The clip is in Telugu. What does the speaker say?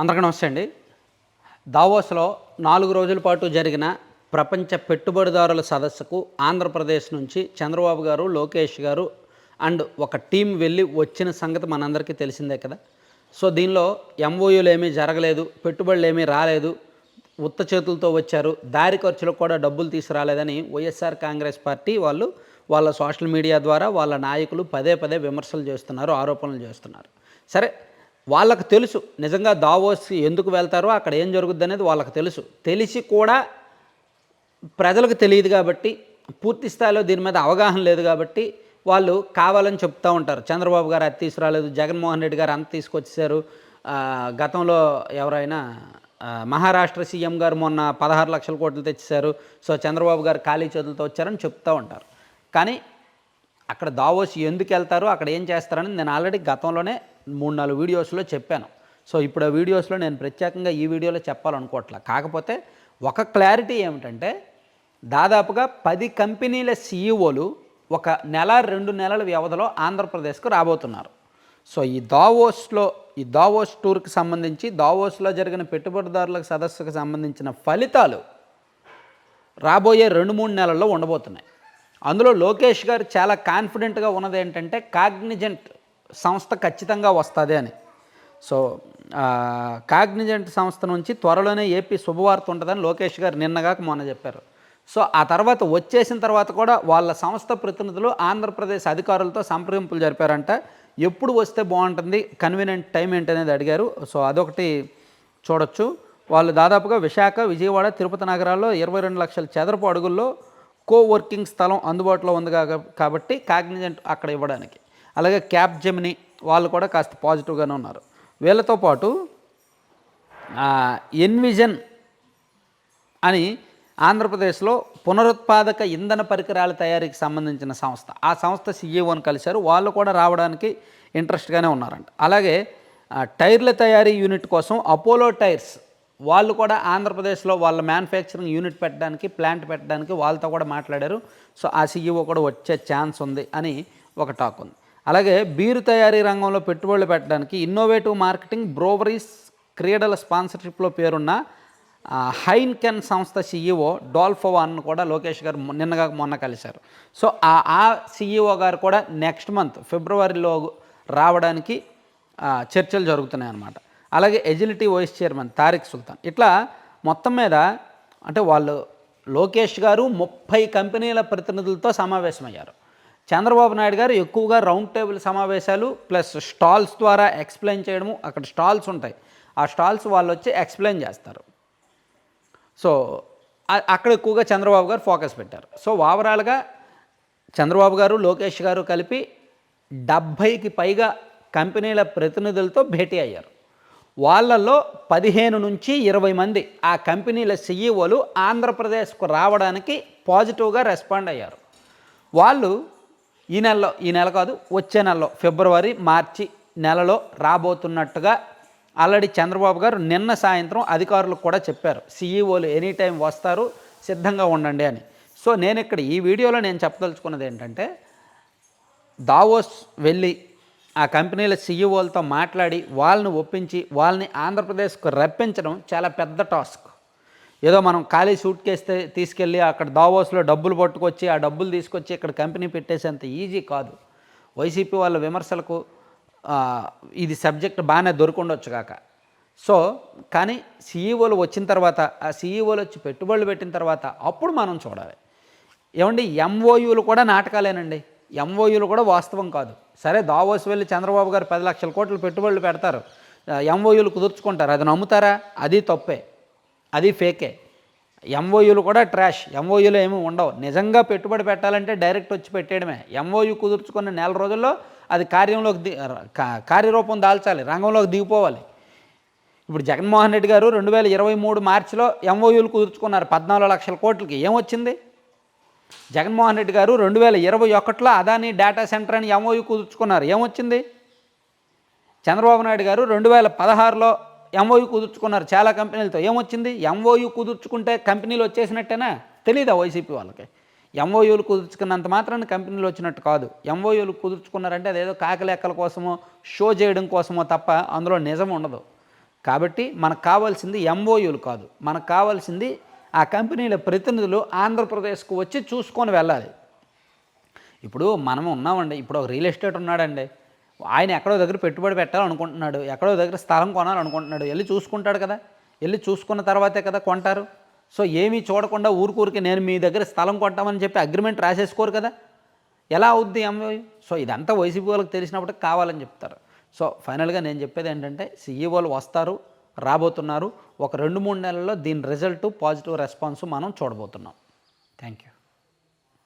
అందరికీ నమస్తే అండి. దావోస్లో నాలుగు రోజుల పాటు జరిగిన ప్రపంచ పెట్టుబడిదారుల సదస్సుకు ఆంధ్రప్రదేశ్ నుంచి చంద్రబాబు గారు లోకేష్ గారు అండ్ ఒక టీం వెళ్ళి వచ్చిన సంగతి మనందరికీ తెలిసిందే కదా. సో దీనిలో ఎంఓయూలు ఏమీ జరగలేదు పెట్టుబడులు ఏమీ రాలేదు ఉత్త చేతులతో వచ్చారు. దారి ఖర్చులకు కూడా డబ్బులు తీసుకురాలేదని వైఎస్ఆర్ కాంగ్రెస్ పార్టీ వాళ్ళు వాళ్ళ సోషల్ మీడియా ద్వారా వాళ్ళ నాయకులు పదే పదే విమర్శలు చేస్తున్నారు ఆరోపణలు చేస్తున్నారు. సరే వాళ్ళకు తెలుసు నిజంగా దావోస్ ఎందుకు వెళ్తారో అక్కడ ఏం జరుగుద్ది అనేది వాళ్ళకు తెలుసు. తెలిసి కూడా ప్రజలకు తెలియదు కాబట్టి పూర్తి స్థాయిలో దీని మీద అవగాహన లేదు కాబట్టి వాళ్ళు కావాలని చెప్తూ ఉంటారు. చంద్రబాబు గారు అది తీసుకురాలేదు జగన్మోహన్ రెడ్డి గారు అంత తీసుకొచ్చేసారు గతంలో ఎవరైనా మహారాష్ట్ర సీఎం గారు మొన్న పదహారు లక్షల కోట్లు తెచ్చేశారు. సో చంద్రబాబు గారు ఖాళీ చేతులతో వచ్చారని చెప్తూ ఉంటారు. కానీ అక్కడ దావోస్ ఎందుకు వెళ్తారు అక్కడ ఏం చేస్తారని నేను ఆల్రెడీ గతంలోనే మూడు నాలుగు వీడియోస్లో చెప్పాను. సో ఇప్పుడు ఆ వీడియోస్లో నేను ప్రత్యేకంగా ఈ వీడియోలో చెప్పాలనుకోవట్లా. కాకపోతే ఒక క్లారిటీ ఏమిటంటే దాదాపుగా పది కంపెనీల సీఈఓలు ఒక నెల రెండు నెలల వ్యవధిలో ఆంధ్రప్రదేశ్కు రాబోతున్నారు. సో ఈ దావోస్లో ఈ దావోస్ టూర్కి సంబంధించి దావోస్లో జరిగిన పెట్టుబడిదారులకు సదస్సుకు సంబంధించిన ఫలితాలు రాబోయే రెండు మూడు నెలల్లో ఉండబోతున్నాయి. అందులో లోకేష్ గారు చాలా కాన్ఫిడెంట్గా ఉన్నది ఏంటంటే కాగ్నిజెంట్ సంస్థ ఖచ్చితంగా వస్తుంది అని. సో కాగ్నిజెంట్ సంస్థ నుంచి త్వరలోనే ఏపీ శుభవార్త ఉంటుందని లోకేష్ గారు నిన్నగాక మొన్న చెప్పారు. సో ఆ తర్వాత వచ్చేసిన తర్వాత కూడా వాళ్ళ సంస్థ ప్రతినిధులు ఆంధ్రప్రదేశ్ అధికారులతో సంప్రదింపులు జరిపారంట. ఎప్పుడు వస్తే బాగుంటుంది కన్వీనియంట్ టైం ఏంటనేది అడిగారు. సో అదొకటి చూడొచ్చు. వాళ్ళు దాదాపుగా విశాఖ విజయవాడ తిరుపతి నగరాల్లో ఇరవై రెండు లక్షల చదరపు అడుగుల్లో కోవర్కింగ్ స్థలం అందుబాటులో ఉంది కాబట్టి కాగ్నిజెంట్ అక్కడ ఇవ్వడానికి. అలాగే క్యాప్ జెమిని వాళ్ళు కూడా కాస్త పాజిటివ్గానే ఉన్నారు. వీళ్ళతో పాటు ఎన్విజన్ అని ఆంధ్రప్రదేశ్లో పునరుత్పాదక ఇంధన పరికరాల తయారీకి సంబంధించిన సంస్థ. ఆ సంస్థ సీఈఓని కలిశారు. వాళ్ళు కూడా రావడానికి ఇంట్రెస్ట్గానే ఉన్నారంట. అలాగే టైర్ల తయారీ యూనిట్ కోసం అపోలో టైర్స్ వాళ్ళు కూడా ఆంధ్రప్రదేశ్లో వాళ్ళ మ్యానుఫ్యాక్చరింగ్ యూనిట్ పెట్టడానికి ప్లాంట్ పెట్టడానికి వాళ్ళతో కూడా మాట్లాడారు. సో ఆ సీఈఓ కూడా వచ్చే ఛాన్స్ ఉంది అని ఒక టాక్ ఉంది. అలాగే బీరు తయారీ రంగంలో పెట్టుబడులు పెట్టడానికి ఇన్నోవేటివ్ మార్కెటింగ్ బ్రోవరీస్ క్రీడల స్పాన్సర్షిప్లో పేరున్న హైన్ హైన్కెన్ సంస్థ సీఈఓ డాల్ఫోవాన్ కూడా లోకేష్ గారు నిన్నగా మొన్న కలిశారు. సో ఆ సీఈఓ గారు కూడా నెక్స్ట్ మంత్ ఫిబ్రవరిలో రావడానికి చర్చలు జరుగుతున్నాయి అన్నమాట. అలాగే Agility vice chairman Tarek Sultan. ఇట్లా మొత్తం మీద అంటే వాళ్ళు లోకేష్ గారు ముప్పై కంపెనీల ప్రతినిధులతో సమావేశమయ్యారు. చంద్రబాబు నాయుడు గారు ఎక్కువగా రౌండ్ టేబుల్ సమావేశాలు ప్లస్ స్టాల్స్ ద్వారా ఎక్స్ప్లెయిన్ చేయడము అక్కడ స్టాల్స్ ఉంటాయి. ఆ స్టాల్స్ వాళ్ళు వచ్చి ఎక్స్ప్లెయిన్ చేస్తారు. సో అక్కడ ఎక్కువగా చంద్రబాబు గారు ఫోకస్ పెట్టారు. సో ఓవరాల్గా చంద్రబాబు గారు లోకేష్ గారు కలిపి డెబ్భైకి పైగా కంపెనీల ప్రతినిధులతో భేటీ అయ్యారు. వాళ్ళల్లో పదిహేను నుంచి ఇరవై మంది ఆ కంపెనీల సీఈఓలు ఆంధ్రప్రదేశ్కు రావడానికి పాజిటివ్గా రెస్పాండ్ అయ్యారు. వాళ్ళు ఈ నెలలో ఈ నెల కాదు వచ్చే నెలలో ఫిబ్రవరి మార్చి నెలలో రాబోతున్నట్టుగా ఆల్రెడీ చంద్రబాబు గారు నిన్న సాయంత్రం అధికారులకు కూడా చెప్పారు. సీఈఓలు ఎనీ టైం వస్తారు సిద్ధంగా ఉండండి అని. సో నేను ఇక్కడ ఈ వీడియోలో నేను చెప్పదలుచుకున్నది ఏంటంటే దావోస్ వెళ్ళి ఆ కంపెనీల సీఈఓలతో మాట్లాడి వాళ్ళని ఒప్పించి వాళ్ళని ఆంధ్రప్రదేశ్కు రప్పించడం చాలా పెద్ద టాస్క్. ఏదో మనం ఖాళీ సూట్ కేస్తే తీసుకెళ్ళి అక్కడ దావోస్లో డబ్బులు పట్టుకొచ్చి ఆ డబ్బులు తీసుకొచ్చి ఇక్కడ కంపెనీ పెట్టేసేంత ఈజీ కాదు. వైసీపీ వాళ్ళ విమర్శలకు ఇది సబ్జెక్ట్ బాగానే దొరికొండొచ్చు కాక. సో కానీ సీఈఓలు వచ్చిన తర్వాత ఆ సీఈఓలు వచ్చి పెట్టుబడులు పెట్టిన తర్వాత అప్పుడు మనం చూడాలి. ఏమండి ఎంఓయూలు కూడా నాటకాలేనండి. ఎంఓయూలు కూడా వాస్తవం కాదు. సరే దావోస్ వెళ్ళి చంద్రబాబు గారు పది లక్షల కోట్లు పెట్టుబడులు పెడతారు. ఎంఓయూలు కుదుర్చుకుంటారు. అది నమ్ముతారా? అది తప్పే. అది ఫేకే. ఎంఓయూలు కూడా ట్రాష్. ఎంఓయూలు ఏమీ ఉండవు. నిజంగా పెట్టుబడి పెట్టాలంటే డైరెక్ట్ వచ్చి పెట్టేయడమే. ఎంఓయూ కుదుర్చుకున్న నెల రోజుల్లో అది కార్యంలోకి ది కార్యరూపం దాల్చాలి. రంగంలోకి దిగిపోవాలి. ఇప్పుడు జగన్మోహన్ రెడ్డి గారు రెండు వేల ఇరవై మూడు మార్చిలో ఎంఓయూలు కుదుర్చుకున్నారు. పద్నాలుగు లక్షల కోట్లకి. ఏమొచ్చింది జగన్మోహన్ రెడ్డి గారు రెండు వేల ఇరవై ఒకటిలో అదాని డేటా సెంటర్ అని ఎంఓయూ కుదుర్చుకున్నారు. ఏమొచ్చింది చంద్రబాబు నాయుడు గారు రెండు వేల పదహారులో ఎంఓయు కుదుర్చుకున్నారు చాలా కంపెనీలతో. ఏమొచ్చింది? ఎంఓయూ కుదుర్చుకుంటే కంపెనీలు వచ్చేసినట్టేనా? తెలీదా వైసీపీ వాళ్ళకి. ఎంఓయూలు కుదుర్చుకున్నంత మాత్రాన్ని కంపెనీలు వచ్చినట్టు కాదు. ఎంఓయూలు కుదుర్చుకున్నారంటే అదేదో కాకలెక్కల కోసమో షో చేయడం కోసమో తప్ప అందులో నిజం ఉండదు. కాబట్టి మనకు కావాల్సింది ఎంఓయూలు కాదు. మనకు కావాల్సింది ఆ కంపెనీల ప్రతినిధులు ఆంధ్రప్రదేశ్కు వచ్చి చూసుకొని వెళ్ళాలి. ఇప్పుడు మనం ఉన్నామండి. ఇప్పుడు ఒక రియల్ ఎస్టేట్ ఉన్నాడండి. ఆయన ఎక్కడో దగ్గర పెట్టుబడి పెట్టాలనుకుంటున్నాడు ఎక్కడో దగ్గర స్థలం కొనాలనుకుంటున్నాడు వెళ్ళి చూసుకుంటాడు కదా. వెళ్ళి చూసుకున్న తర్వాతే కదా కొంటారు. సో ఏమీ చూడకుండా ఊరికూరికి నేను మీ దగ్గర స్థలం కొంటామని చెప్పి అగ్రిమెంట్ రాసేసుకోరు కదా. ఎలా అవుద్ది ఎంఓ సో ఇదంతా వైసీపీ వాళ్ళకి తెలిసినప్పుడు కావాలని చెప్తారు. సో ఫైనల్గా నేను చెప్పేది ఏంటంటే సీఈఓలు వస్తారు రాబోతున్నారు. ఒక రెండు మూడు నెలల్లో దీని రిజల్ట్ పాజిటివ్ రెస్పాన్స్ మనం చూడబోతున్నాం. Thank you.